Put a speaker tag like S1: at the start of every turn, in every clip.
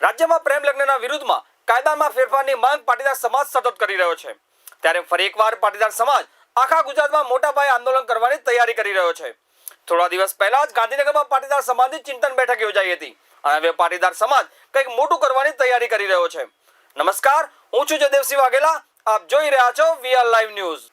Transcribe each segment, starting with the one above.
S1: રાજ્યમાં પ્રેમ લગ્નના વિરુદ્ધમાં કાયદામાં ફેરફારની માંગ પાટીદાર સમાજ સતત કરી રહ્યો છે. ત્યારે ફરી એકવાર પાટીદાર સમાજ આખા ગુજરાતમાં મોટા પાયે આંદોલન કરવાની તૈયારી કરી રહ્યો છે. થોડા દિવસ પહેલા જ ગાંધીનગરમાં પાટીદાર સમાજની ચિંતન બેઠક યોજાઈ હતી અને હવે પાટીદાર સમાજ કંઈક મોટું કરવાની તૈયારી કરી રહ્યો છે. નમસ્કાર, હું છું જયદેવસિંહ વાઘેલા, આપ જોઈ રહ્યા છો વીઆર લાઈવ ન્યૂઝ.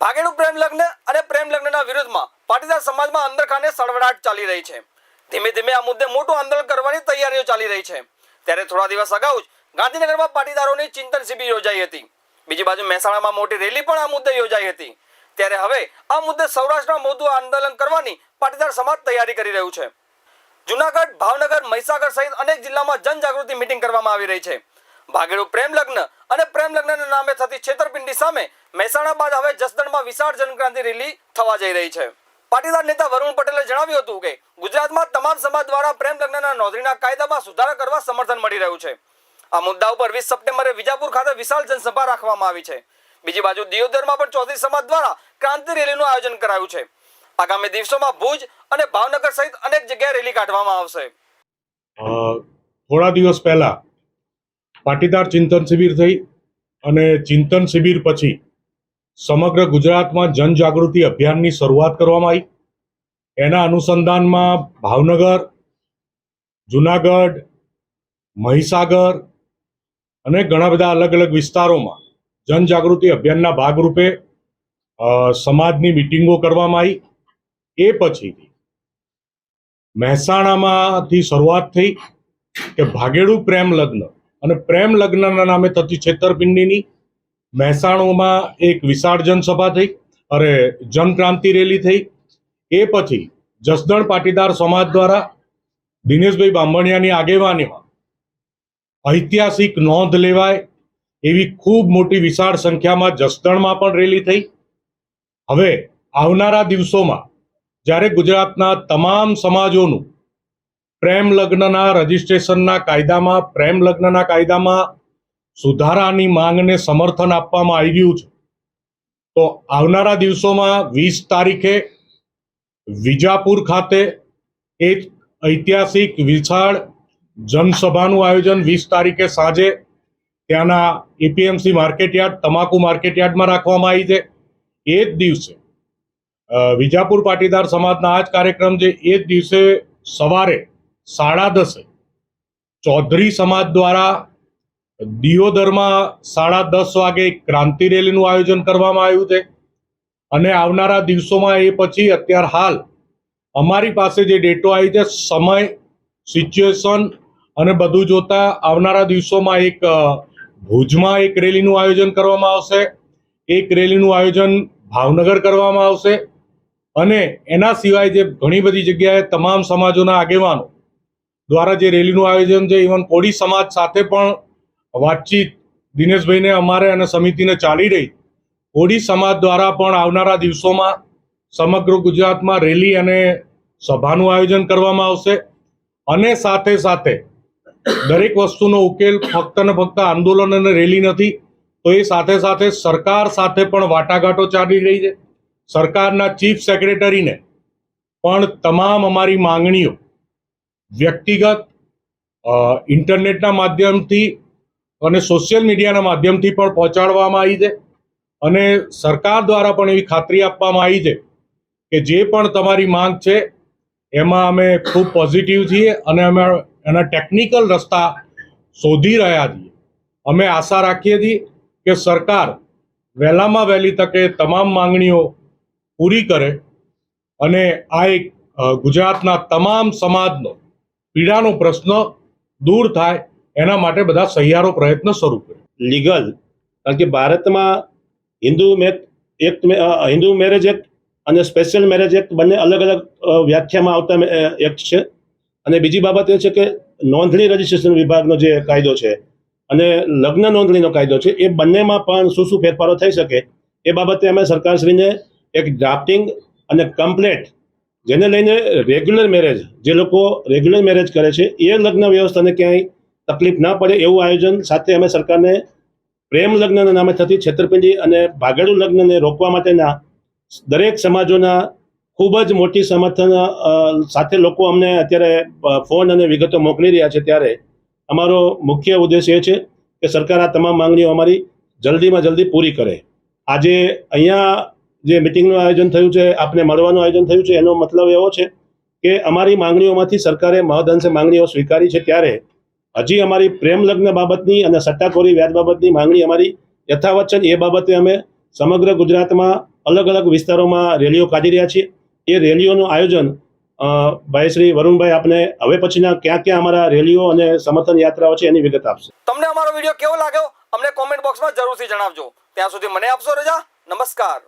S1: ભાગેડુ પ્રેમ લગ્ન અને પ્રેમ લગ્નના વિરુદ્ધમાં પાટીદાર સમાજમાં અંદરખાને સળવડાટ ચાલી રહી છે. ધીમે ધીમે આ મુદ્દે મોટું આંદોલન કરવાની તૈયારીઓ ચાલી રહી છે. ત્યારે થોડા દિવસ અગાઉ જ ગાંધીનગરમાં પાટીદારોની ચિંતન શિબિર યોજાઈ હતી. બીજી બાજુ મહેસાણામાં મોટી રેલી પણ આ મુદ્દે યોજાઈ હતી. ત્યારે હવે આ મુદ્દે સૌરાષ્ટ્રમાં મોટું આંદોલન કરવાની પાટીદાર સમાજ તૈયારી કરી રહ્યું છે. જુનાગઢ, ભાવનગર, મહીસાગર સહિત અનેક જિલ્લામાં જનજાગૃતિ મિટિંગ કરવામાં આવી રહી છે. ભાગેડું પ્રેમ લગ્ન અને પ્રેમ લગ્નના નામે થતી છેતરપિંડી સામે મહેસાણા બાદ હવે જસદણમાં વિશાળ જનક્રાંતિ રેલી થવા જઈ રહી છે. પાટીદાર નેતા વરુણ પટેલે જણાવ્યું હતું કે ગુજરાતમાં તમામ સમાજ દ્વારા પ્રેમ લગ્નના નોંધણીના કાયદામાં સુધારા કરવા સમર્થન મળી રહ્યું છે. આ મુદ્દા ઉપર વીસ સપ્ટેમ્બરે વિજાપુર ખાતે વિશાળ જનસભા રાખવામાં આવી છે. બીજી બાજુ દિયોદરમાં પણ ચૌધરી સમાજ દ્વારા ક્રાંતિ રેલીનું આયોજન કરાયું છે. આગામી દિવસોમાં ભુજ અને ભાવનગર સહિત અનેક જગ્યાએ રેલી કાઢવામાં આવશે.
S2: થોડા દિવસ પહેલા પાટીદાર ચિંતન શિબિર થઈ અને ચિંતન શિબિર પછી સમગ્ર ગુજરાતમાં જનજાગૃતિ અભિયાનની શરૂઆત કરવામાં આવી. એના અનુસંધાનમાં ભાવનગર, જુનાગઢ, મહીસાગર અને ઘણા બધા અલગ અલગ વિસ્તારોમાં જનજાગૃતિ અભિયાનના ભાગરૂપે સમાજની મિટિંગો કરવામાં આવી. એ પછીથી મહેસાણામાંથી શરૂઆત થઈ કે ભાગેડું પ્રેમ લગ્ન અને પ્રેમ લગ્નના નામે થતી છેતરપિંડીની મહેસાણામાં એક વિશાળ જનસભા થઈ અરે જનક્રાંતિ રેલી થઈ. એ પછી જસદણ પાટીદાર સમાજ દ્વારા દિનેશભાઈ બામણિયાની આગેવાનીમાં ઐતિહાસિક નોંધ લેવાય એવી ખૂબ મોટી વિશાળ સંખ્યામાં જસદણમાં પણ રેલી થઈ. હવે આવનારા દિવસોમાં જ્યારે ગુજરાતના તમામ સમાજોનું પ્રેમ લગ્નના રજિસ્ટ્રેશનના કાયદામાં પ્રેમ લગ્નના કાયદામાં સુધારાની માંગને સમર્થન આપવામાં આવ્યું છે. તો આવનારા દિવસોમાં વીસ તારીખે વિજાપુર ખાતે એક ઐતિહાસિક વિશાળ જનસભાનું આયોજન વીસ તારીખે સાંજે ત્યાંના એપીએમસી માર્કેટયાર્ડ, તમાકુ માર્કેટયાર્ડમાં રાખવામાં આવી છે. એ જ દિવસે વિજાપુર પાટીદાર સમાજના આ જ કાર્યક્રમ છે. એ જ દિવસે સવારે સાડા દસે ચૌધરી સમાજ દ્વારા દિયોદરમાં સાડા દસ વાગે ક્રાંતિ રેલીનું આયોજન કરવામાં આવ્યું છે. અને આવનારા દિવસોમાં એ પછી અત્યાર હાલ અમારી પાસે જે ડેટો આવી છે, સમય, સિચ્યુએશન અને બધું જોતા આવનારા દિવસોમાં એક ભુજમાં એક રેલીનું આયોજન કરવામાં આવશે. એક રેલીનું આયોજન ભાવનગર કરવામાં આવશે. અને એના સિવાય જે ઘણી બધી જગ્યાએ તમામ સમાજોના આગેવાનો દ્વારા જે રેલીનું આયોજન છે, ઇવન કોળી સમાજ સાથે પણ વાતચીત દિનેશભાઈને અમારે અને સમિતિને ચાલી રહી. હોડી સમાજ દ્વારા પણ આવનારા દિવસોમાં સમગ્ર ગુજરાતમાં રેલી અને સભાનું આયોજન કરવામાં આવશે અને સાથે સાથે દરેક વસ્તુનો ઉકેલ ફક્ત ને ફક્ત આંદોલન અને રેલી નથી, તો એ સાથે સાથે સરકાર સાથે પણ વાટાઘાટો ચાલી રહી છે. સરકારના ચીફ સેક્રેટરીને પણ તમામ અમારી માંગણીઓ વ્યક્તિગત ઇન્ટરનેટના માધ્યમથી અને સોશિયલ મીડિયાના માધ્યમથી પણ પહોંચાડવામાં આવી છે. અને સરકાર દ્વારા પણ એવી ખાતરી આપવામાં આવી છે કે જે પણ તમારી માંગ છે, એમાં અમે ખૂબ પોઝિટિવ છીએ અને અમે એના ટેકનિકલ રસ્તા શોધી રહ્યા છીએ. અમે આશા રાખીએ છીએ કે સરકાર વહેલામાં વહેલી તકે તમામ માંગણીઓ પૂરી કરે અને આ એક ગુજરાતના તમામ સમાજનો પીડાનો પ્રશ્ન દૂર થાય એના માટે બધા સહિયારો પ્રયત્ન શરૂ કર્યો.
S3: લીગલ, કારણ કે ભારતમાં Hindu act Hindu marriage act અને સ્પેશિયલ મેરેજ એક્ટ બંને અલગ અલગ વ્યાખ્યામાં આવતા એક્ટ છે. અને બીજી બાબત એ છે કે નોંધણી રજીસ્ટ્રેશન વિભાગનો જે કાયદો છે અને લગ્ન નોંધણીનો કાયદો છે, એ બંનેમાં પણ શું શું ફેરફારો થઈ શકે એ બાબતે અમે સરકારશ્રીને એક ડ્રાફ્ટિંગ અને કમ્પ્લેટ જેને લઈને રેગ્યુલર મેરેજ જે લોકો રેગ્યુલર મેરેજ કરે છે, એ લગ્ન વ્યવસ્થાને ક્યાંય તકલીફ ના પડે એવું આયોજન સાથે અમે સરકારને પ્રેમ લગ્નના નામે થતી છેતરપિંડી અને ભાગેડુ લગ્નને રોકવા માટેના દરેક સમાજોના ખૂબ જ મોટી સમર્થન સાથે લોકો અમને અત્યારે ફોન અને વિગતો મોકલી રહ્યા છે ત્યારે અમારો મુખ્ય ઉદ્દેશ એ છે કે સરકાર આ તમામ માંગણીઓ અમારી જલ્દીમાં જલ્દી પૂરી કરે. આજે અહીંયા જે મિટિંગનું આયોજન થયું છે, આપને મળવાનું આયોજન થયું છે, એનો મતલબ એવો છે કે અમારી માંગણીઓમાંથી સરકારે મહદઅંશે માંગણીઓ સ્વીકારી છે ત્યારે હજી અમારી પ્રેમ લગ્ન બાબતની અને સટ્ટાખોરી વ્યાજ બાબતની માંગણી અમારી યથાવત છે એ બાબતે અમે સમગ્ર ગુજરાતમાં અલગ અલગ વિસ્તારોમાં રેલીઓ કાઢી રહ્યા છીએ. એ રેલીઓનું આયોજન ભાઈ શ્રી વરુણભાઈ આપને હવે પછીના ક્યાં ક્યાં અમારા રેલીઓ અને સમર્થન યાત્રાઓ છે એની વિગત આપશે.
S1: તમને અમારો વીડિયો કેવો લાગ્યો અમને કોમેન્ટ બોક્સમાં જરૂરથી જણાવજો. ત્યાં સુધી મને આપશો રજા. નમસ્કાર.